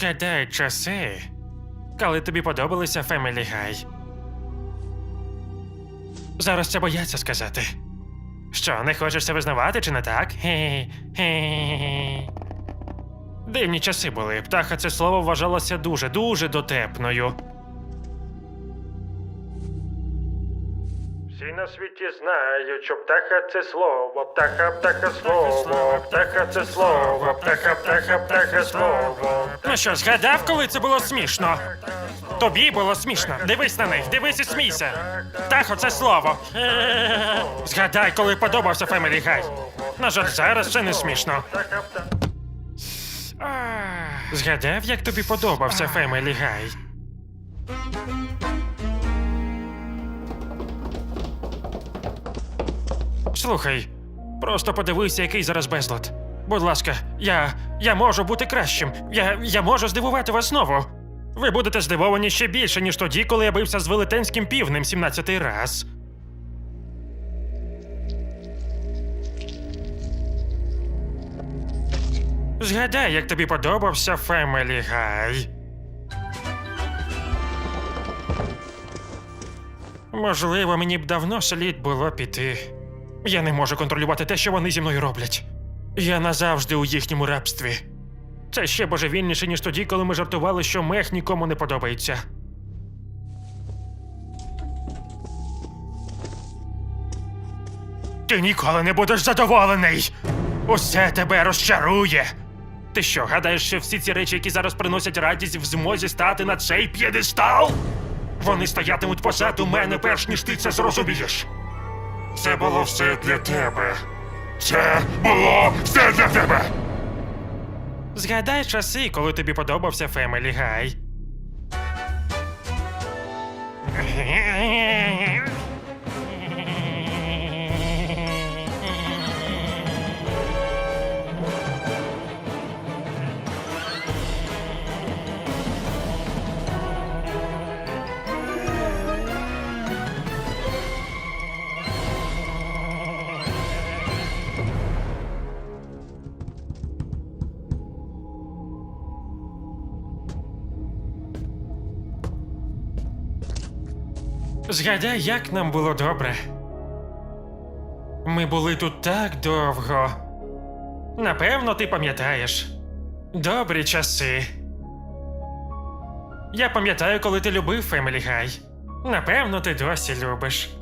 Згадай часи, коли тобі подобалися Family Guy. Зараз це бояться сказати. Що, не хочеш це визнавати, чи не так? Дивні часи були. Птаха це слово вважалося дуже, дуже дотепною. Всі на світі знають, що птаха це слово, птаха, птаха слово, птаха це слово, птаха, птаха, птаха слово. Ну що, згадав, коли це було смішно? Тобі було смішно. Дивись на них, дивись і смійся. Птахо це слово. Згадай, коли подобався Family Guy. На жаль, зараз це не смішно. Згадав, як тобі подобався Family Guy? Слухай, просто подивися, який зараз безлад. Будь ласка, я. я можу бути кращим. Я. я можу здивувати вас знову. Ви будете здивовані ще більше, ніж тоді, коли я бився з велетенським півнем 17-й раз. Згадай, як тобі подобався Family Guy. Можливо, мені б давно слід було піти. Я не можу контролювати те, що вони зі мною роблять. Я назавжди у їхньому рабстві. Це ще божевільніше, ніж тоді, коли ми жартували, що мех нікому не подобається. Ти ніколи не будеш задоволений. Усе тебе розчарує. Ти що, гадаєш, що всі ці речі, які зараз приносять радість, в змозі стати на цей п'єдестал? Вони стоятимуть позаду мене, перш ніж ти це зрозумієш. Це було все для тебе. Це було все для тебе. Згадай часи, коли тобі подобався Family Guy. Згадай, як нам було добре. Ми були тут так довго. Напевно, ти пам'ятаєш. Добрі часи. Я пам'ятаю, коли ти любив Фемелі Гай. Напевно, ти досі любиш.